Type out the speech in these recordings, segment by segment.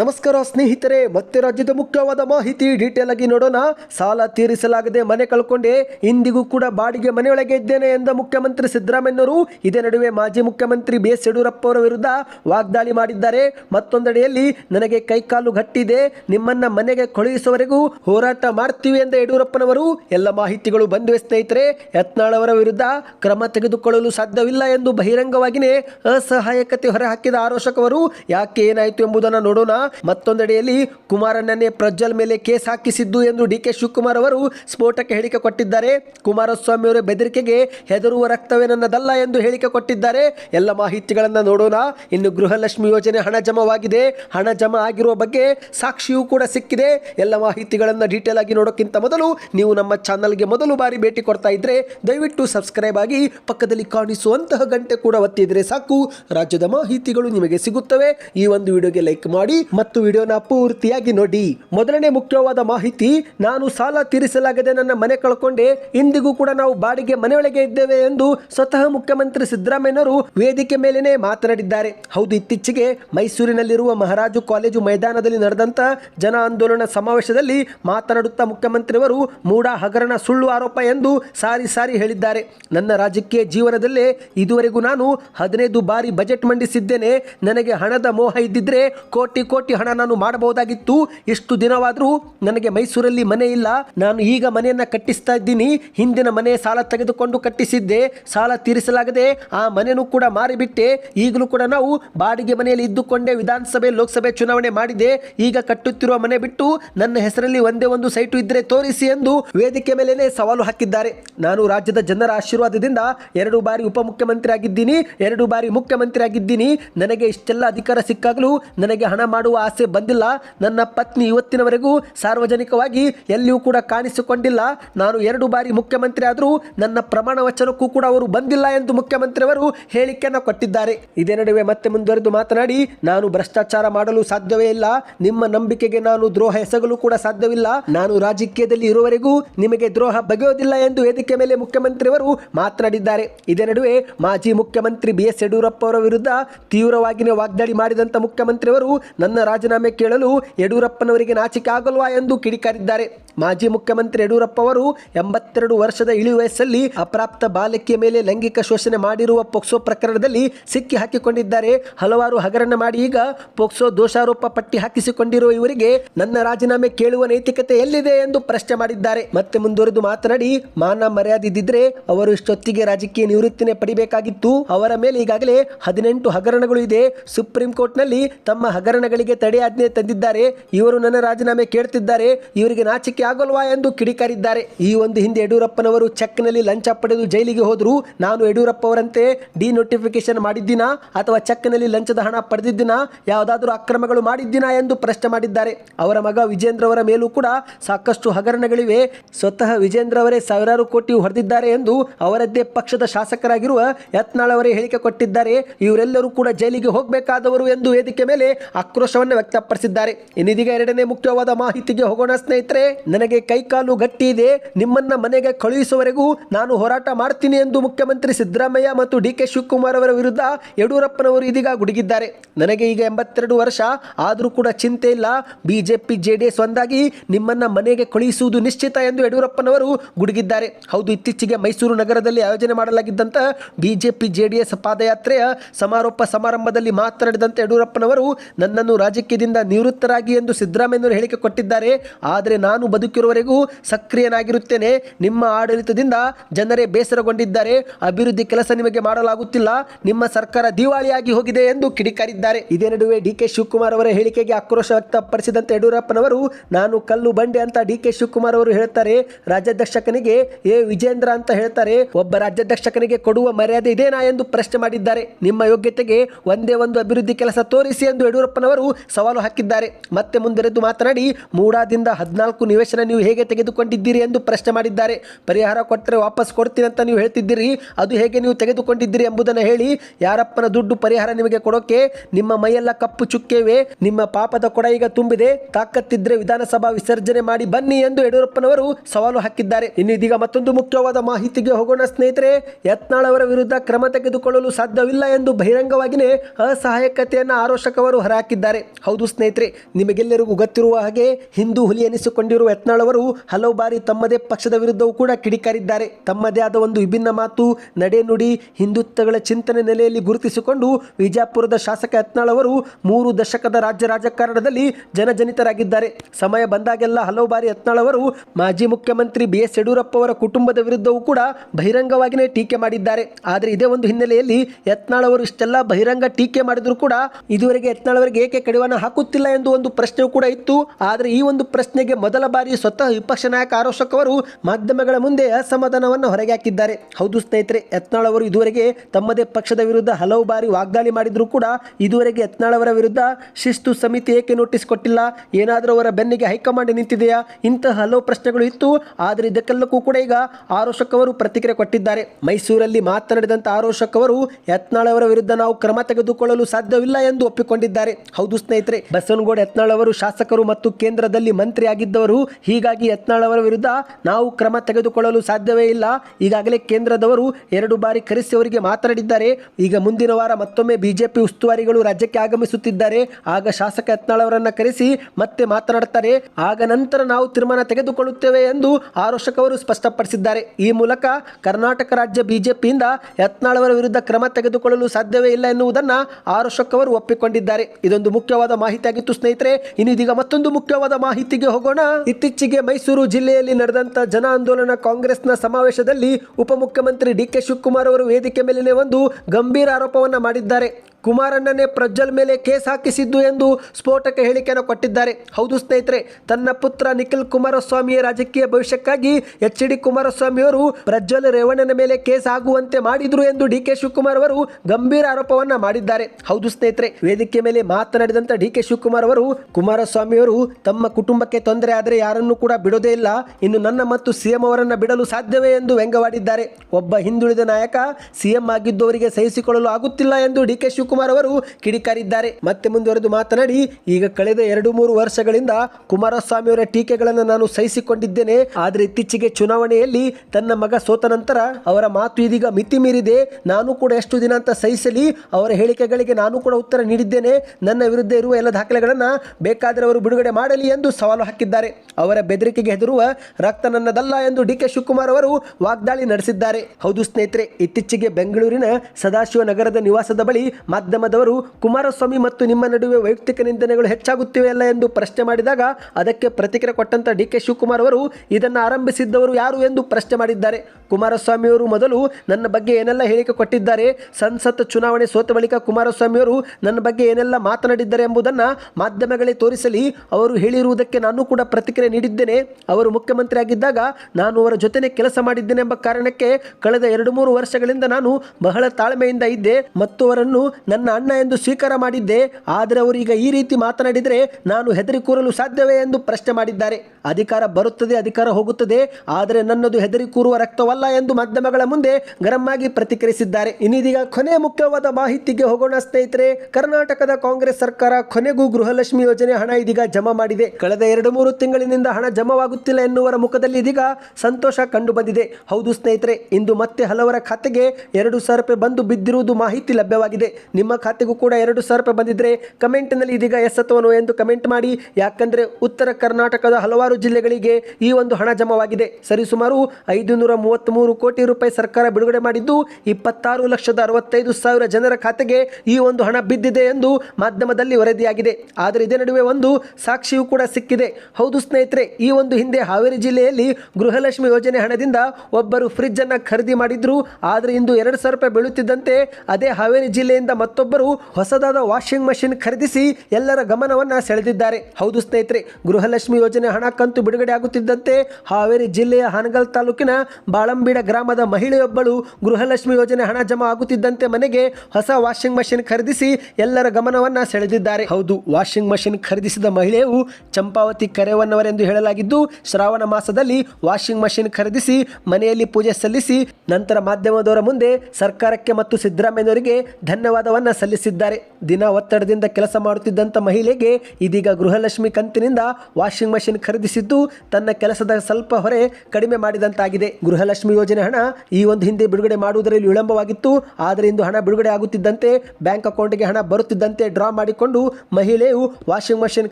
ನಮಸ್ಕಾರ ಸ್ನೇಹಿತರೆ, ಮತ್ತೆ ರಾಜ್ಯದ ಮುಖ್ಯವಾದ ಮಾಹಿತಿ ಡೀಟೇಲ್ ಆಗಿ ನೋಡೋಣ. ಸಾಲ ತೀರಿಸಲಾಗದೆ ಮನೆ ಕಳ್ಕೊಂಡೆ, ಇಂದಿಗೂ ಕೂಡ ಬಾಡಿಗೆ ಮನೆಯೊಳಗೆ ಇದ್ದೇನೆ ಎಂದ ಮುಖ್ಯಮಂತ್ರಿ ಸಿದ್ದರಾಮಯ್ಯನವರು. ಇದೇ ನಡುವೆ ಮಾಜಿ ಮುಖ್ಯಮಂತ್ರಿ ಬಿ ಎಸ್ ಯಡಿಯೂರಪ್ಪ ಅವರ ವಿರುದ್ಧ ವಾಗ್ದಾಳಿ ಮಾಡಿದ್ದಾರೆ. ಮತ್ತೊಂದೆಡೆಯಲ್ಲಿ, ನನಗೆ ಕೈಕಾಲು ಗಟ್ಟಿದೆ, ನಿಮ್ಮನ್ನ ಮನೆಗೆ ಕಳುಹಿಸುವವರೆಗೂ ಹೋರಾಟ ಮಾಡ್ತೀವಿ ಎಂದ ಯಡಿಯೂರಪ್ಪನವರು. ಎಲ್ಲ ಮಾಹಿತಿಗಳು ಬಂದಿವೆ ಸ್ನೇಹಿತರೆ, ಯತ್ನಾಳ್ ಅವರ ವಿರುದ್ಧ ಕ್ರಮ ತೆಗೆದುಕೊಳ್ಳಲು ಸಾಧ್ಯವಿಲ್ಲ ಎಂದು ಬಹಿರಂಗವಾಗಿಯೇ ಅಸಹಾಯಕತೆ ಹೊರಹಾಕಿದ ಆರೋಷಕವರು. ಯಾಕೆ ಏನಾಯಿತು ಎಂಬುದನ್ನು ನೋಡೋಣ. ಮತ್ತೊಂದೆಡೆಯಲ್ಲಿ ಕುಮಾರಣ್ಣನೇ ಪ್ರಜ್ವಲ್ ಮೇಲೆ ಕೇಸ್ ಹಾಕಿಸಿದ್ದು ಎಂದು ಡಿ ಕೆ ಶಿವಕುಮಾರ್ ಅವರು ಸ್ಫೋಟಕ್ಕೆ ಹೇಳಿಕೆ ಕೊಟ್ಟಿದ್ದಾರೆ. ಕುಮಾರಸ್ವಾಮಿ ಅವರ ಬೆದರಿಕೆಗೆ ಹೆದರುವ ರಕ್ತವೇ ನನ್ನದಲ್ಲ ಎಂದು ಹೇಳಿಕೆ ಕೊಟ್ಟಿದ್ದಾರೆ. ಎಲ್ಲ ಮಾಹಿತಿಗಳನ್ನು ನೋಡೋಣ. ಇನ್ನು ಗೃಹಲಕ್ಷ್ಮಿ ಯೋಜನೆ ಹಣ ಜಮವಾಗಿದೆ ಹಣ ಜಮಾ ಆಗಿರುವ ಬಗ್ಗೆ ಸಾಕ್ಷಿಯೂ ಕೂಡ ಸಿಕ್ಕಿದೆ. ಎಲ್ಲ ಮಾಹಿತಿಗಳನ್ನು ಡೀಟೇಲ್ ಆಗಿ ನೋಡೋಕ್ಕಿಂತ ಮೊದಲು ನೀವು ನಮ್ಮ ಚಾನಲ್ಗೆ ಮೊದಲು ಬಾರಿ ಭೇಟಿ ಕೊಡ್ತಾ ಇದ್ರೆ ದಯವಿಟ್ಟು ಸಬ್ಸ್ಕ್ರೈಬ್ ಆಗಿ ಪಕ್ಕದಲ್ಲಿ ಕಾಣಿಸುವಂತಹ ಗಂಟೆ ಕೂಡ ಒತ್ತಿದ್ರೆ ಸಾಕು. ರಾಜ್ಯದ ಮಾಹಿತಿಗಳು ನಿಮಗೆ ಸಿಗುತ್ತವೆ. ಈ ಒಂದು ವಿಡಿಯೋಗೆ ಲೈಕ್ ಮಾಡಿ ಮತ್ತು ವಿಡಿಯೋನ ಪೂರ್ತಿಯಾಗಿ ನೋಡಿ. ಮೊದಲನೇ ಮುಖ್ಯವಾದ ಮಾಹಿತಿ, ನಾನು ಸಾಲ ತೀರಿಸಲಾಗದೆ ನನ್ನ ಮನೆ ಕಳ್ಕೊಂಡೆ. ಇಂದಿಗೂ ಕೂಡ ನಾವು ಬಾಡಿಗೆ ಮನೆಯೊಳಗೆ ಇದ್ದೇವೆ ಎಂದು ಸ್ವತಃ ಮುಖ್ಯಮಂತ್ರಿ ಸಿದ್ದರಾಮಯ್ಯನವರು ವೇದಿಕೆ ಮೇಲೇನೆ ಮಾತನಾಡಿದ್ದಾರೆ. ಹೌದು, ಇತ್ತೀಚೆಗೆ ಮೈಸೂರಿನಲ್ಲಿರುವ ಮಹಾರಾಜು ಕಾಲೇಜು ಮೈದಾನದಲ್ಲಿ ನಡೆದಂತ ಜನ ಆಂದೋಲನ ಸಮಾವೇಶದಲ್ಲಿ ಮಾತನಾಡುತ್ತಾ ಮುಖ್ಯಮಂತ್ರಿಯವರು ಮೂಡ ಹಗರಣ ಸುಳ್ಳು ಆರೋಪ ಎಂದು ಸಾರಿ ಸಾರಿ ಹೇಳಿದ್ದಾರೆ. ನನ್ನ ರಾಜಕೀಯ ಜೀವನದಲ್ಲೇ ಇದುವರೆಗೂ ನಾನು ಹದಿನೈದು ಬಾರಿ ಬಜೆಟ್ ಮಂಡಿಸಿದ್ದೇನೆ. ನನಗೆ ಹಣದ ಮೋಹ ಇದ್ದಿದ್ರೆ ಕೋಟಿ ಕೋಟಿ ಹಣ ನಾನು ಮಾಡಬಹುದಾಗಿತ್ತು. ಇಷ್ಟು ದಿನವಾದರೂ ನನಗೆ ಮೈಸೂರಲ್ಲಿ ಮನೆ ಇಲ್ಲ. ನಾನು ಈಗ ಮನೆಯನ್ನ ಕಟ್ಟಿಸ್ತಾ ಇದ್ದೀನಿ. ಹಿಂದಿನ ಮನೆ ಸಾಲ ತೆಗೆದುಕೊಂಡು ಕಟ್ಟಿಸಿದ್ದೆ. ಸಾಲ ತೀರಿಸಲಾಗದೆ ಆ ಮನೆಯೂ ಕೂಡ ಮಾರಿಬಿಟ್ಟೆ. ಈಗಲೂ ಕೂಡ ನಾವು ಬಾಡಿಗೆ ಮನೆಯಲ್ಲಿ ಇದ್ದುಕೊಂಡೇ ವಿಧಾನಸಭೆ, ಲೋಕಸಭೆ ಚುನಾವಣೆ ಮಾಡಿದೆ. ಈಗ ಕಟ್ಟುತ್ತಿರುವ ಮನೆ ಬಿಟ್ಟು ನನ್ನ ಹೆಸರಲ್ಲಿ ಒಂದೇ ಒಂದು ಸೈಟು ಇದ್ರೆ ತೋರಿಸಿ ಎಂದು ವೇದಿಕೆ ಮೇಲೇ ಸವಾಲು ಹಾಕಿದ್ದಾರೆ. ನಾನು ರಾಜ್ಯದ ಜನರ ಆಶೀರ್ವಾದದಿಂದ ಎರಡು ಬಾರಿ ಉಪಮುಖ್ಯಮಂತ್ರಿ ಆಗಿದ್ದೀನಿ ಎರಡು ಬಾರಿ ಮುಖ್ಯಮಂತ್ರಿ ಆಗಿದ್ದೀನಿ ನನಗೆ ಇಷ್ಟೆಲ್ಲ ಅಧಿಕಾರ ಸಿಕ್ಕಾಗಲೂ ನನಗೆ ಹಣ ಮಾಡುವ ಆಸೆ ಬಂದಿಲ್ಲ. ನನ್ನ ಪತ್ನಿ ಇವತ್ತಿನವರೆಗೂ ಸಾರ್ವಜನಿಕವಾಗಿ ಎಲ್ಲಿಯೂ ಕೂಡ ಕಾಣಿಸಿಕೊಂಡಿಲ್ಲ. ನಾನು ಎರಡು ಬಾರಿ ಮುಖ್ಯಮಂತ್ರಿ ಆದರೂ ನನ್ನ ಪ್ರಮಾಣ ವಚನಕ್ಕೂ ಕೂಡ ಅವರು ಬಂದಿಲ್ಲ ಎಂದು ಮುಖ್ಯಮಂತ್ರಿಯವರು ಹೇಳಿಕೆಯನ್ನು ಕೊಟ್ಟಿದ್ದಾರೆ. ಇದೇ ನಡುವೆ ಮತ್ತೆ ಮುಂದುವರೆದು ಮಾತನಾಡಿ, ನಾನು ಭ್ರಷ್ಟಾಚಾರ ಮಾಡಲು ಸಾಧ್ಯವೇ ಇಲ್ಲ. ನಿಮ್ಮ ನಂಬಿಕೆಗೆ ನಾನು ದ್ರೋಹ ಎಸಗಲು ಕೂಡ ಸಾಧ್ಯವಿಲ್ಲ. ನಾನು ರಾಜಕೀಯದಲ್ಲಿ ಇರುವವರೆಗೂ ನಿಮಗೆ ದ್ರೋಹ ಬಗೆಯೋದಿಲ್ಲ ಎಂದು ವೇದಿಕೆ ಮೇಲೆ ಮುಖ್ಯಮಂತ್ರಿಯವರು ಮಾತನಾಡಿದ್ದಾರೆ. ಇದೇ ನಡುವೆ ಮಾಜಿ ಮುಖ್ಯಮಂತ್ರಿ ಬಿ ಎಸ್ ಯಡಿಯೂರಪ್ಪ ಅವರ ವಿರುದ್ಧ ತೀವ್ರವಾಗಿ ವಾಗ್ದಾಳಿ ಮಾಡಿದಂತ ಮುಖ್ಯಮಂತ್ರಿಯವರು ನನ್ನ ರಾಜೀನಾಮೆ ಕೇಳಲು ಯಡಿಯೂರಪ್ಪನವರಿಗೆ ನಾಚಿಕೆ ಆಗಲ್ವಾ ಎಂದು ಕಿಡಿಕಾರಿದ್ದಾರೆ. ಮಾಜಿ ಮುಖ್ಯಮಂತ್ರಿ ಯಡಿಯೂರಪ್ಪ ಅವರು ಎಂಬತ್ತೆರಡು ವರ್ಷದ ಇಳಿ ವಯಸ್ಸಲ್ಲಿ ಅಪ್ರಾಪ್ತ ಬಾಲಕಿಯ ಮೇಲೆ ಲೈಂಗಿಕ ಶೋಷಣೆ ಮಾಡಿರುವ ಪೋಕ್ಸೋ ಪ್ರಕರಣದಲ್ಲಿ ಸಿಕ್ಕಿ ಹಾಕಿಕೊಂಡಿದ್ದಾರೆ. ಹಲವಾರು ಹಗರಣ ಮಾಡಿ ಈಗ ಪೋಕ್ಸೋ ದೋಷಾರೋಪ ಪಟ್ಟಿ ಹಾಕಿಸಿಕೊಂಡಿರುವ ಇವರಿಗೆ ನನ್ನ ರಾಜೀನಾಮೆ ಕೇಳುವ ನೈತಿಕತೆ ಎಲ್ಲಿದೆ ಎಂದು ಪ್ರಶ್ನೆ ಮಾಡಿದ್ದಾರೆ. ಮತ್ತೆ ಮುಂದುವರೆದು ಮಾತನಾಡಿ, ಮಾನ ಮರ್ಯಾದೆ ಇದ್ದಿದ್ರೆ ಅವರು ಇಷ್ಟೊತ್ತಿಗೆ ರಾಜಕೀಯ ನಿವೃತ್ತಿನೇ ಪಡಿಬೇಕಾಗಿತ್ತು. ಅವರ ಮೇಲೆ ಈಗಾಗಲೇ ಹದಿನೆಂಟು ಹಗರಣಗಳು ಇದೆ. ಸುಪ್ರೀಂ ಕೋರ್ಟ್ನಲ್ಲಿ ತಮ್ಮ ಹಗರಣಗಳಿಗೆ ತಡೆಯಾಜ್ಞೆ ತಂದಿದ್ದಾರೆ. ಇವರು ನನ್ನ ರಾಜೀನಾಮೆ ಕೇಳ್ತಿದ್ದಾರೆ. ಇವರಿಗೆ ನಾಚಿಕೆ ಆಗಲ್ವಾ ಎಂದು ಕಿಡಿಕಾರಿದ್ದಾರೆ. ಈ ಒಂದು ಹಿಂದೆ ಯಡಿಯೂರಪ್ಪನವರು ಚೆಕ್ನಲ್ಲಿ ಲಂಚ ಪಡೆದು ಜೈಲಿಗೆ ಹೋದ್ರು. ನಾನು ಯಡಿಯೂರಪ್ಪ ಅವರಂತೆ ಡಿನೋಟಿಫಿಕೇಶನ್ ಮಾಡಿದ್ದೀನಾ? ಅಥವಾ ಚೆಕ್ನಲ್ಲಿ ಲಂಚದ ಹಣ ಪಡೆದಿದ್ದೀನಾ? ಯಾವುದಾದ್ರೂ ಅಕ್ರಮಗಳು ಮಾಡಿದ್ದೀನಾ ಎಂದು ಪ್ರಶ್ನೆ ಮಾಡಿದ್ದಾರೆ. ಅವರ ಮಗ ವಿಜೇಂದ್ರ ಅವರ ಮೇಲೂ ಕೂಡ ಸಾಕಷ್ಟು ಹಗರಣಗಳಿವೆ. ಸ್ವತಃ ವಿಜೇಂದ್ರ ಅವರೇ ಸಾವಿರಾರು ಕೋಟಿ ಹೊಡೆದಿದ್ದಾರೆ ಎಂದು ಅವರದ್ದೇ ಪಕ್ಷದ ಶಾಸಕರಾಗಿರುವ ಯತ್ನಾಳ್ ಅವರೇ ಹೇಳಿಕೆ ಕೊಟ್ಟಿದ್ದಾರೆ. ಇವರೆಲ್ಲರೂ ಕೂಡ ಜೈಲಿಗೆ ಹೋಗಬೇಕಾದವರು ಎಂದು ವೇದಿಕೆ ಮೇಲೆ ಆಕ್ರೋಶವನ್ನು ವ್ಯಕ್ತಪಡಿಸಿದ್ದಾರೆ. ಇನ್ನಿದೀಗ ಎರಡನೇ ಮುಖ್ಯವಾದ ಮಾಹಿತಿಗೆ ಹೋಗೋಣ ಸ್ನೇಹಿತರೆ. ನನಗೆ ಕೈಕಾಲು ಗಟ್ಟಿ ಇದೆ ನಿಮ್ಮನ್ನ ಮನೆಗೆ ಕಳುಹಿಸುವವರೆಗೂ ನಾನು ಹೋರಾಟ ಮಾಡ್ತೀನಿ ಎಂದು ಮುಖ್ಯಮಂತ್ರಿ ಸಿದ್ದರಾಮಯ್ಯ ಮತ್ತು ಡಿ ಕೆ ಶಿವಕುಮಾರ್ ಅವರ ವಿರುದ್ಧ ಯಡಿಯೂರಪ್ಪನವರು ಇದೀಗ ಗುಡುಗಿದ್ದಾರೆ. ನನಗೆ ಈಗ ಎಂಬತ್ತೆರಡು ವರ್ಷ. ಆದರೂ ಕೂಡ ಚಿಂತೆ ಇಲ್ಲ. ಬಿಜೆಪಿ, ಜೆಡಿಎಸ್ ಒಂದಾಗಿ ನಿಮ್ಮನ್ನ ಮನೆಗೆ ಕಳುಹಿಸುವುದು ನಿಶ್ಚಿತ ಎಂದು ಯಡಿಯೂರಪ್ಪನವರು ಗುಡುಗಿದ್ದಾರೆ. ಹೌದು, ಇತ್ತೀಚೆಗೆ ಮೈಸೂರು ನಗರದಲ್ಲಿ ಆಯೋಜನೆ ಮಾಡಲಾಗಿದ್ದಂಥ ಬಿಜೆಪಿ, ಜೆಡಿಎಸ್ ಪಾದಯಾತ್ರೆಯ ಸಮಾರೋಪ ಸಮಾರಂಭದಲ್ಲಿ ಮಾತನಾಡಿದಂತೆ ಯಡಿಯೂರಪ್ಪನವರು ನನ್ನನ್ನು ರಾಜಕೀಯದಿಂದ ನಿವೃತ್ತರಾಗಿ ಎಂದು ಸಿದ್ದರಾಮಯ್ಯನವರು ಹೇಳಿಕೆ ಕೊಟ್ಟಿದ್ದಾರೆ. ಆದರೆ ನಾನು ಬದುಕಿರುವವರೆಗೂ ಸಕ್ರಿಯನಾಗಿರುತ್ತೇನೆ. ನಿಮ್ಮ ಆಡಳಿತದಿಂದ ಜನರೇ ಬೇಸರಗೊಂಡಿದ್ದಾರೆ. ಅಭಿವೃದ್ಧಿ ಕೆಲಸ ನಿಮಗೆ ಮಾಡಲಾಗುತ್ತಿಲ್ಲ. ನಿಮ್ಮ ಸರ್ಕಾರ ದಿವಾಳಿಯಾಗಿ ಹೋಗಿದೆ ಎಂದು ಕಿಡಿಕಾರಿದ್ದಾರೆ. ಇದೇ ನಡುವೆ ಡಿ ಕೆ ಶಿವಕುಮಾರ್ ಅವರ ಹೇಳಿಕೆಗೆ ಆಕ್ರೋಶ ವ್ಯಕ್ತಪಡಿಸಿದಂತೆ ಯಡಿಯೂರಪ್ಪನವರು, ನಾನು ಕಲ್ಲು ಬಂಡೆ ಅಂತ ಡಿ ಕೆ ಶಿವಕುಮಾರ್ ಅವರು ಹೇಳ್ತಾರೆ ರಾಜ್ಯಾಧ್ಯಕ್ಷಕನಿಗೆ ಎ. ವಿಜೇಂದ್ರ ಅಂತ ಹೇಳ್ತಾರೆ ಒಬ್ಬ ರಾಜ್ಯಾಧ್ಯಕ್ಷಕನಿಗೆ ಕೊಡುವ ಮರ್ಯಾದೆ ಇದೇನಾ ಎಂದು ಪ್ರಶ್ನೆ ಮಾಡಿದ್ದಾರೆ. ನಿಮ್ಮ ಯೋಗ್ಯತೆಗೆ ಒಂದೇ ಒಂದು ಅಭಿವೃದ್ಧಿ ಕೆಲಸ ತೋರಿಸಿ ಎಂದು ಯಡಿಯೂರಪ್ಪನವರು ಸವಾಲು ಹಾಕಿದ್ದಾರೆ. ಮತ್ತೆ ಮುಂದುವರೆದು ಮಾತನಾಡಿ, ಮೂಡಾದಿಂದ ಹದಿನಾಲ್ಕು ನಿವೇಶನ ನೀವು ಹೇಗೆ ತೆಗೆದುಕೊಂಡಿದ್ದೀರಿ ಎಂದು ಪ್ರಶ್ನೆ ಮಾಡಿದ್ದಾರೆ. ಪರಿಹಾರ ಕೊಟ್ಟರೆ ವಾಪಸ್ ಕೊಡ್ತೀನಿ ಅಂತ ನೀವು ಹೇಳ್ತಿದ್ದೀರಿ. ಅದು ಹೇಗೆ ನೀವು ತೆಗೆದುಕೊಂಡಿದ್ದೀರಿ ಎಂಬುದನ್ನು ಹೇಳಿ, ಯಾರಪ್ಪನ ದುಡ್ಡು ಪರಿಹಾರ ನಿಮಗೆ ಕೊಡೋಕೆ ನಿಮ್ಮ ಮೈಯೆಲ್ಲ ಕಪ್ಪು ಚುಕ್ಕೆವೆ? ನಿಮ್ಮ ಪಾಪದ ಕೊಡ ಈಗ ತುಂಬಿದೆ. ತಾಕತ್ತಿದ್ರೆ ವಿಧಾನಸಭಾ ವಿಸರ್ಜನೆ ಮಾಡಿ ಬನ್ನಿ ಎಂದು ಯಡಿಯೂರಪ್ಪನವರು ಸವಾಲು ಹಾಕಿದ್ದಾರೆ. ಇನ್ನು ಇದೀಗ ಮತ್ತೊಂದು ಮುಖ್ಯವಾದ ಮಾಹಿತಿಗೆ ಹೋಗೋಣ ಸ್ನೇಹಿತರೆ. ಯತ್ನಾಳ್ ಅವರ ವಿರುದ್ಧ ಕ್ರಮ ತೆಗೆದುಕೊಳ್ಳಲು ಸಾಧ್ಯವಿಲ್ಲ ಎಂದು ಬಹಿರಂಗವಾಗಿಯೇ ಅಸಹಾಯಕತೆಯನ್ನು ಆರೋಷಕವರು ಹೊರಹಾಕಿದ್ದಾರೆ. ಹೌದು ಸ್ನೇಹಿತರೆ, ನಿಮಗೆಲ್ಲರಿಗೂ ಗೊತ್ತಿರುವ ಹಾಗೆ ಹಿಂದೂ ಹುಲಿ ಎನಿಸಿಕೊಂಡಿರುವ ಯತ್ನಾಳ್ ಅವರು ಹಲವು ಬಾರಿ ತಮ್ಮದೇ ಪಕ್ಷದ ವಿರುದ್ಧವೂ ಕೂಡ ಕಿಡಿಕಾರಿದ್ದಾರೆ. ತಮ್ಮದೇ ಆದ ಒಂದು ವಿಭಿನ್ನ ಮಾತು ನಡೆ ನುಡಿ ಹಿಂದುತ್ವಗಳ ಚಿಂತನೆ ನೆಲೆಯಲ್ಲಿ ಗುರುತಿಸಿಕೊಂಡು ವಿಜಯಪುರದ ಶಾಸಕ ಯತ್ನಾಳ್ ಅವರು ಮೂರು ದಶಕದ ರಾಜ್ಯ ರಾಜಕಾರಣದಲ್ಲಿ ಜನಜನಿತರಾಗಿದ್ದಾರೆ. ಸಮಯ ಬಂದಾಗೆಲ್ಲ ಹಲವು ಬಾರಿ ಯತ್ನಾಳ್ ಅವರು ಮಾಜಿ ಮುಖ್ಯಮಂತ್ರಿ ಬಿ ಎಸ್ ಯಡಿಯೂರಪ್ಪ ಅವರ ಕುಟುಂಬದ ವಿರುದ್ಧವೂ ಕೂಡ ಬಹಿರಂಗವಾಗಿಯೇ ಟೀಕೆ ಮಾಡಿದ್ದಾರೆ. ಆದರೆ ಇದೇ ಒಂದು ಹಿನ್ನೆಲೆಯಲ್ಲಿ ಯತ್ನಾಳ್ ಅವರು ಇಷ್ಟೆಲ್ಲ ಬಹಿರಂಗ ಟೀಕೆ ಮಾಡಿದ್ರು ಕೂಡ ಇದುವರೆಗೆ ಯತ್ನಾಳ್ ಅವರಿಗೆ ಏಕೆ ಕಡಿವಾಣ ಹಾಕುತ್ತಿಲ್ಲ ಎಂದು ಒಂದು ಪ್ರಶ್ನೆಯೂ ಕೂಡ ಇತ್ತು. ಆದರೆ ಈ ಒಂದು ಪ್ರಶ್ನೆಗೆ ಮೊದಲ ಬಾರಿ ಸ್ವತಃ ವಿಪಕ್ಷ ನಾಯಕ ಆರೋಶಕ್ ಅವರು ಮಾಧ್ಯಮಗಳ ಮುಂದೆ ಅಸಮಾಧಾನವನ್ನು ಹೊರಗೆ ಹಾಕಿದ್ದಾರೆ. ಹೌದು ಸ್ನೇಹಿತರೆ, ಯತ್ನಾಳ್ ಅವರು ಇದುವರೆಗೆ ತಮ್ಮದೇ ಪಕ್ಷದ ವಿರುದ್ಧ ಹಲವು ಬಾರಿ ವಾಗ್ದಾಳಿ ಮಾಡಿದರೂ ಕೂಡ ಇದುವರೆಗೆ ಯತ್ನಾಳ್ ಅವರ ವಿರುದ್ಧ ಶಿಸ್ತು ಸಮಿತಿ ಏಕೆ ನೋಟಿಸ್ ಕೊಟ್ಟಿಲ್ಲ? ಏನಾದರೂ ಅವರ ಬೆನ್ನಿಗೆ ಹೈಕಮಾಂಡ್ ನಿಂತಿದೆಯಾ? ಇಂತಹ ಹಲವು ಪ್ರಶ್ನೆಗಳು ಇತ್ತು. ಆದರೆ ಇದಕ್ಕೆಲ್ಲಕ್ಕೂ ಕೂಡ ಈಗ ಆರೋಶಕ್ ಅವರು ಪ್ರತಿಕ್ರಿಯೆ ಕೊಟ್ಟಿದ್ದಾರೆ. ಮೈಸೂರಲ್ಲಿ ಮಾತನಾಡಿದಂಥ ಆರೋಶಕ್ ಅವರು, ಯತ್ನಾಳ್ ಅವರ ವಿರುದ್ಧ ನಾವು ಕ್ರಮ ತೆಗೆದುಕೊಳ್ಳಲು ಸಾಧ್ಯವಿಲ್ಲ ಎಂದು ಒಪ್ಪಿಕೊಂಡಿದ್ದಾರೆ. ಹೌದು ಸ್ನೇಹಿತರೆ, ಬಸವನಗೌಡ ಯತ್ನಾಳ್ ಅವರು ಶಾಸಕರು ಮತ್ತು ಕೇಂದ್ರದಲ್ಲಿ ಮಂತ್ರಿ ಆಗಿದ್ದವರು ಹೀಗಾಗಿ ಯತ್ನಾಳ್ ಅವರ ವಿರುದ್ಧ ನಾವು ಕ್ರಮ ತೆಗೆದುಕೊಳ್ಳಲು ಸಾಧ್ಯವೇ ಇಲ್ಲ. ಈಗಾಗಲೇ ಕೇಂದ್ರದವರು ಎರಡು ಬಾರಿ ಕರೆಸಿ ಅವರಿಗೆ ಮಾತನಾಡಿದ್ದಾರೆ. ಈಗ ಮುಂದಿನ ವಾರ ಮತ್ತೊಮ್ಮೆ ಬಿಜೆಪಿ ಉಸ್ತುವಾರಿಗಳು ರಾಜ್ಯಕ್ಕೆ ಆಗಮಿಸುತ್ತಿದ್ದಾರೆ. ಆಗ ಶಾಸಕ ಯತ್ನಾಳ್ ಅವರನ್ನ ಕರೆಸಿ ಮತ್ತೆ ಮಾತನಾಡುತ್ತಾರೆ ಆಗ ನಂತರ ನಾವು ತೀರ್ಮಾನ ತೆಗೆದುಕೊಳ್ಳುತ್ತೇವೆ ಎಂದು ಆರೋಶಕ್ ಅವರು ಸ್ಪಷ್ಟಪಡಿಸಿದ್ದಾರೆ. ಈ ಮೂಲಕ ಕರ್ನಾಟಕ ರಾಜ್ಯ ಬಿಜೆಪಿಯಿಂದ ಯತ್ನಾಳ್ ಅವರ ವಿರುದ್ಧ ಕ್ರಮ ತೆಗೆದುಕೊಳ್ಳಲು ಸಾಧ್ಯವೇ ಇಲ್ಲ ಎನ್ನುವುದನ್ನು ಆರೋಶಕ್ ಅವರು ಒಪ್ಪಿಕೊಂಡಿದ್ದಾರೆ. ಇದೊಂದು ಮುಖ್ಯವಾದ ಮಾಹಿತಿಯಾಗಿತ್ತು ಸ್ನೇಹಿತರೆ. ಇನ್ನು ಇದೀಗ ಮತ್ತೊಂದು ಮುಖ್ಯವಾದ ಮಾಹಿತಿಗೆ ಹೋಗೋಣ. ಇತ್ತೀಚೆಗೆ ಮೈಸೂರು ಜಿಲ್ಲೆಯಲ್ಲಿ ನಡೆದಂತ ಜನ ಆಂದೋಲನ ಕಾಂಗ್ರೆಸ್ನ ಸಮಾವೇಶದಲ್ಲಿ ಉಪಮುಖ್ಯಮಂತ್ರಿ ಡಿ ಕೆ ಶಿವಕುಮಾರ್ ಅವರು ವೇದಿಕೆ ಮೇಲಿನ ಒಂದು ಗಂಭೀರ ಆರೋಪವನ್ನ ಮಾಡಿದ್ದಾರೆ. ಕುಮಾರಣ್ಣನೇ ಪ್ರಜ್ವಲ್ ಮೇಲೆ ಕೇಸ್ ಹಾಕಿಸಿದ್ದು ಎಂದು ಸ್ಫೋಟಕ ಹೇಳಿಕೆಯನ್ನು ಕೊಟ್ಟಿದ್ದಾರೆ. ಹೌದು ಸ್ನೇಹಿತರೆ, ತನ್ನ ಪುತ್ರ ನಿಖಿಲ್ ಕುಮಾರಸ್ವಾಮಿಯ ರಾಜಕೀಯ ಭವಿಷ್ಯಕ್ಕಾಗಿ ಎಚ್ ಡಿ ಕುಮಾರಸ್ವಾಮಿಯವರು ಪ್ರಜ್ವಲ್ ರೇವಣ್ಣನ ಮೇಲೆ ಕೇಸ್ ಆಗುವಂತೆ ಮಾಡಿದ್ರು ಎಂದು ಡಿ. ಕೆ. ಶಿವಕುಮಾರ್ ಅವರು ಗಂಭೀರ ಆರೋಪವನ್ನ ಮಾಡಿದ್ದಾರೆ. ಹೌದು ಸ್ನೇಹಿತರೆ, ವೇದಿಕೆ ಮೇಲೆ ಮಾತನಾಡಿದಂತ ಡಿ. ಕೆ. ಶಿವಕುಮಾರ್ ಅವರು ಕುಮಾರಸ್ವಾಮಿಯವರು ತಮ್ಮ ಕುಟುಂಬಕ್ಕೆ ತೊಂದರೆ ಆದರೆ ಯಾರನ್ನು ಕೂಡ ಬಿಡೋದೇ ಇಲ್ಲ. ಇನ್ನು ನನ್ನ ಮತ್ತು ಸಿಎಂ ಅವರನ್ನು ಬಿಡಲು ಸಾಧ್ಯವೇ ಎಂದು ವ್ಯಂಗ್ಯವಾಡಿದ್ದಾರೆ. ಒಬ್ಬ ಹಿಂದುಳಿದ ನಾಯಕ ಸಿಎಂ ಆಗಿದ್ದವರಿಗೆ ಸಹಿಸಿಕೊಳ್ಳಲು ಆಗುತ್ತಿಲ್ಲ ಎಂದು ಡಿ. ಕೆ. ಅವರು ಕಿಡಿಕಾರಿದ್ದಾರೆ. ಮತ್ತೆ ಮುಂದುವರೆದು ಮಾತನಾಡಿ, ಈಗ ಕಳೆದ ಎರಡು ಮೂರು ವರ್ಷಗಳಿಂದ ಕುಮಾರಸ್ವಾಮಿ ಅವರ ಟೀಕೆಗಳನ್ನು ನಾನು ಸಹಿಸಿಕೊಂಡಿದ್ದೇನೆ. ಆದರೆ ಇತ್ತೀಚೆಗೆ ಚುನಾವಣೆಯಲ್ಲಿ ತನ್ನ ಮಗ ಸೋತ ನಂತರ ಅವರ ಮಾತು ಇದೀಗ ಮಿತಿ ಮೀರಿದೆ. ನಾನು ಕೂಡ ಎಷ್ಟು ದಿನ ಅಂತ ಸಹಿಸಲಿ, ಅವರ ಹೇಳಿಕೆಗಳಿಗೆ ನಾನು ಕೂಡ ಉತ್ತರ ನೀಡಿದ್ದೇನೆ. ನನ್ನ ವಿರುದ್ಧ ಇರುವ ಎಲ್ಲ ದಾಖಲೆಗಳನ್ನು ಬೇಕಾದರೆ ಅವರು ಬಿಡುಗಡೆ ಮಾಡಲಿ ಎಂದು ಸವಾಲು ಹಾಕಿದ್ದಾರೆ. ಅವರ ಬೆದರಿಕೆಗೆ ಹೆದರುವ ರಕ್ತ ನನ್ನದಲ್ಲ ಎಂದು ಡಿ ಕೆ ಶಿವಕುಮಾರ್ ಅವರು ವಾಗ್ದಾಳಿ ನಡೆಸಿದ್ದಾರೆ. ಹೌದು ಸ್ನೇಹಿತರೆ, ಇತ್ತೀಚೆಗೆ ಬೆಂಗಳೂರಿನ ಸದಾಶಿವ ನಗರದ ನಿವಾಸದ ಬಳಿ ಮಾಧ್ಯಮದವರು ಕುಮಾರಸ್ವಾಮಿ ಮತ್ತು ನಿಮ್ಮ ನಡುವೆ ವೈಯಕ್ತಿಕ ನಿಂದನೆಗಳು ಹೆಚ್ಚಾಗುತ್ತಿವೆಯಲ್ಲ ಎಂದು ಪ್ರಶ್ನೆ ಮಾಡಿದಾಗ ಅದಕ್ಕೆ ಪ್ರತಿಕ್ರಿಯೆ ಕೊಟ್ಟಂತ ಡಿ ಕೆ ಶಿವಕುಮಾರ್ ಅವರು, ಇದನ್ನು ಆರಂಭಿಸಿದ್ದವರು ಯಾರು ಎಂದು ಪ್ರಶ್ನೆ ಮಾಡಿದ್ದಾರೆ. ಕುಮಾರಸ್ವಾಮಿ ಅವರು ಮೊದಲು ನನ್ನ ಬಗ್ಗೆ ಏನೆಲ್ಲ ಹೇಳಿಕೆ ಕೊಟ್ಟಿದ್ದಾರೆ, ಸಂಸತ್ ಚುನಾವಣೆ ಸೋತ ಬಳಿಕ ಕುಮಾರಸ್ವಾಮಿ ಅವರು ನನ್ನ ಬಗ್ಗೆ ಏನೆಲ್ಲ ಮಾತನಾಡಿದ್ದಾರೆ ಎಂಬುದನ್ನು ಮಾಧ್ಯಮಗಳೇ ತೋರಿಸಲಿ. ಅವರು ಹೇಳಿರುವುದಕ್ಕೆ ನಾನು ಕೂಡ ಪ್ರತಿಕ್ರಿಯೆ ನೀಡಿದ್ದೇನೆ. ಅವರು ಮುಖ್ಯಮಂತ್ರಿ ಆಗಿದ್ದಾಗ ನಾನು ಅವರ ಜೊತೆನೆ ಕೆಲಸ ಮಾಡಿದ್ದೇನೆ ಎಂಬ ಕಾರಣಕ್ಕೆ ಕಳೆದ ಎರಡು ಮೂರು ವರ್ಷಗಳಿಂದ ನಾನು ಬಹಳ ತಾಳ್ಮೆಯಿಂದ ಇದ್ದೆ. ಮತ್ತು ಅವರನ್ನು ನನ್ನ ಅಣ್ಣ ಎಂದು ಸ್ವೀಕಾರ ಮಾಡಿದ್ದೆ, ಆದರೆ ಈಗ ಈ ರೀತಿ ಮಾತನಾಡಿದರೆ ನಾನು ಹೆದರಿ ಕೂರಲು ಸಾಧ್ಯವೇ ಎಂದು ಪ್ರಶ್ನೆ ಮಾಡಿದ್ದಾರೆ. ಅಧಿಕಾರ ಬರುತ್ತದೆ, ಅಧಿಕಾರ ಹೋಗುತ್ತದೆ, ಆದರೆ ನನ್ನದು ಹೆದರಿ ಕೂರುವ ರಕ್ತವಲ್ಲ ಎಂದು ಮಾಧ್ಯಮಗಳ ಮುಂದೆ ಗರಂ ಆಗಿ ಪ್ರತಿಕ್ರಿಯಿಸಿದ್ದಾರೆ. ಇನ್ನಿದೀಗ ಕೊನೆ ಮುಖ್ಯವಾದ ಮಾಹಿತಿಗೆ ಹೋಗೋಣ ಸ್ನೇಹಿತರೆ, ಕರ್ನಾಟಕದ ಕಾಂಗ್ರೆಸ್ ಸರ್ಕಾರ ಕೊನೆಗೂ ಗೃಹಲಕ್ಷ್ಮಿ ಯೋಜನೆ ಹಣ ಇದೀಗ ಜಮಾ ಮಾಡಿದೆ. ಕಳೆದ ಎರಡು ಮೂರು ತಿಂಗಳಿನಿಂದ ಹಣ ಜಮಾವಾಗುತ್ತಿಲ್ಲ ಎನ್ನುವರ ಮುಖದಲ್ಲಿ ಇದೀಗ ಸಂತೋಷ ಕಂಡು ಬಂದಿದೆ ಹೌದು ಸ್ನೇಹಿತರೆ, ಇಂದು ಮತ್ತೆ ಹಲವರ ಖಾತೆಗೆ ಎರಡು ಸಾವಿರ ರೂಪಾಯಿ ಬಂದು ಬಿದ್ದಿರುವುದು ಮಾಹಿತಿ ಲಭ್ಯವಾಗಿದೆ. ನಿಮ್ಮ ಖಾತೆಗೂ ಕೂಡ ಎರಡು ಸಾವಿರ ರೂಪಾಯಿ ಬಂದಿದ್ರೆ ಕಮೆಂಟ್ನಲ್ಲಿ ಇದೀಗ ಎಸ್ ಅಥವಾ ಎಂದು ಕಮೆಂಟ್ ಮಾಡಿ. ಯಾಕಂದರೆ ಉತ್ತರ ಕರ್ನಾಟಕದ ಹಲವಾರು ಜಿಲ್ಲೆಗಳಿಗೆ ಈ ಒಂದು ಹಣ ಜಮವಾಗಿದೆ. ಸರಿಸುಮಾರು ಐದು ನೂರ ಮೂವತ್ತ್ಮೂರು ಕೋಟಿ ರೂಪಾಯಿ ಸರ್ಕಾರ ಬಿಡುಗಡೆ ಮಾಡಿದ್ದು ಇಪ್ಪತ್ತಾರು ಲಕ್ಷದ ಅರವತ್ತೈದು ಸಾವಿರ ಜನರ ಖಾತೆಗೆ ಈ ಒಂದು ಹಣ ಬಿದ್ದಿದೆ ಎಂದು ಮಾಧ್ಯಮದಲ್ಲಿ ವರದಿಯಾಗಿದೆ. ಆದರೆ ಇದೇ ನಡುವೆ ಒಂದು ಸಾಕ್ಷಿಯೂ ಕೂಡ ಸಿಕ್ಕಿದೆ. ಹೌದು ಸ್ನೇಹಿತರೆ, ಈ ಒಂದು ಹಿಂದೆ ಹಾವೇರಿ ಜಿಲ್ಲೆಯಲ್ಲಿ ಗೃಹಲಕ್ಷ್ಮಿ ಯೋಜನೆ ಹಣದಿಂದ ಒಬ್ಬರು ಫ್ರಿಜ್ ಅನ್ನ ಖರೀದಿ ಮಾಡಿದ್ರು. ಆದರೆ ಇಂದು ಎರಡು ಸಾವಿರ ರೂಪಾಯಿ ಬೀಳುತ್ತಿದ್ದಂತೆ ಅದೇ ಹಾವೇರಿ ಜಿಲ್ಲೆಯಿಂದ ಮತ್ತೊಬ್ಬರು ಹೊಸದಾದ ವಾಷಿಂಗ್ ಮಷಿನ್ ಖರೀದಿಸಿ ಎಲ್ಲರ ಗಮನವನ್ನ ಸೆಳೆದಿದ್ದಾರೆ. ಹೌದು ಸ್ನೇಹಿತರೆ, ಗೃಹಲಕ್ಷ್ಮಿ ಯೋಜನೆ ಹಣ ಕಂತು ಬಿಡುಗಡೆ ಆಗುತ್ತಿದ್ದಂತೆ ಹಾವೇರಿ ಜಿಲ್ಲೆಯ ಹಾನಗಲ್ ತಾಲೂಕಿನ ಬಾಳಂಬೀಡ ಗ್ರಾಮದ ಮಹಿಳೆಯೊಬ್ಬಳು ಗೃಹಲಕ್ಷ್ಮಿ ಯೋಜನೆ ಹಣ ಜಮಾ ಆಗುತ್ತಿದ್ದಂತೆ ಮನೆಗೆ ಹೊಸ ವಾಷಿಂಗ್ ಮಷಿನ್ ಖರೀದಿಸಿ ಎಲ್ಲರ ಗಮನವನ್ನ ಸೆಳೆದಿದ್ದಾರೆ. ಹೌದು, ವಾಷಿಂಗ್ ಮಷಿನ್ ಖರೀದಿಸಿದ ಮಹಿಳೆಯು ಚಂಪಾವತಿ ಕರೆವನ್ನವರೆಂದು ಹೇಳಲಾಗಿದ್ದು, ಶ್ರಾವಣ ಮಾಸದಲ್ಲಿ ವಾಷಿಂಗ್ ಮಷಿನ್ ಖರೀದಿಸಿ ಮನೆಯಲ್ಲಿ ಪೂಜೆ ಸಲ್ಲಿಸಿ ನಂತರ ಮಾಧ್ಯಮದವರ ಮುಂದೆ ಸರ್ಕಾರಕ್ಕೆ ಮತ್ತು ಸಿದ್ದರಾಮಯ್ಯನವರಿಗೆ ಧನ್ಯವಾದ ಬಂಡವಾಳವನ್ನ ಸಲ್ಲಿಸಿದ್ದಾರೆ. ದಿನ ಒತ್ತಡದಿಂದ ಕೆಲಸ ಮಾಡುತ್ತಿದ್ದಂಥ ಮಹಿಳೆಗೆ ಇದೀಗ ಗೃಹಲಕ್ಷ್ಮಿ ಕಂತಿನಿಂದ ವಾಷಿಂಗ್ ಮಷಿನ್ ಖರೀದಿಸಿದ್ದು ತನ್ನ ಕೆಲಸದ ಸ್ವಲ್ಪ ಹೊರೆ ಕಡಿಮೆ ಮಾಡಿದಂತಾಗಿದೆ. ಗೃಹಲಕ್ಷ್ಮಿ ಯೋಜನೆ ಹಣ ಈ ಒಂದು ಹಿಂದೆ ಬಿಡುಗಡೆ ಮಾಡುವುದರಲ್ಲಿ ವಿಳಂಬವಾಗಿತ್ತು. ಆದರೆ ಇಂದು ಹಣ ಬಿಡುಗಡೆ ಆಗುತ್ತಿದ್ದಂತೆ ಬ್ಯಾಂಕ್ ಅಕೌಂಟ್ಗೆ ಹಣ ಬರುತ್ತಿದ್ದಂತೆ ಡ್ರಾ ಮಾಡಿಕೊಂಡು ಮಹಿಳೆಯು ವಾಷಿಂಗ್ ಮಷಿನ್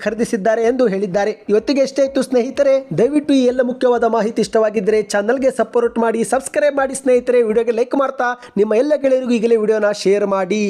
ಖರೀದಿಸಿದ್ದಾರೆ ಎಂದು ಹೇಳಿದ್ದಾರೆ. ಇವತ್ತಿಗೆ ಎಷ್ಟೇ ಇತ್ತು ಸ್ನೇಹಿತರೆ. ದಯವಿಟ್ಟು ಈ ಎಲ್ಲ ಮುಖ್ಯವಾದ ಮಾಹಿತಿ ಇಷ್ಟವಾಗಿದ್ದರೆ ಚಾನಲ್ಗೆ ಸಪೋರ್ಟ್ ಮಾಡಿ, ಸಬ್ಸ್ಕ್ರೈಬ್ ಮಾಡಿ ಸ್ನೇಹಿತರೆ. ವಿಡಿಯೋಗೆ ಲೈಕ್ ಮಾಡ್ತಾ, ನಿಮ್ಮ ಎಲ್ಲ ಗೆಳೆಯರಿಗೂ ಈಗಲೇ ವಿಡಿಯೋನ ಶೇರ್ ಮಾಡಿ.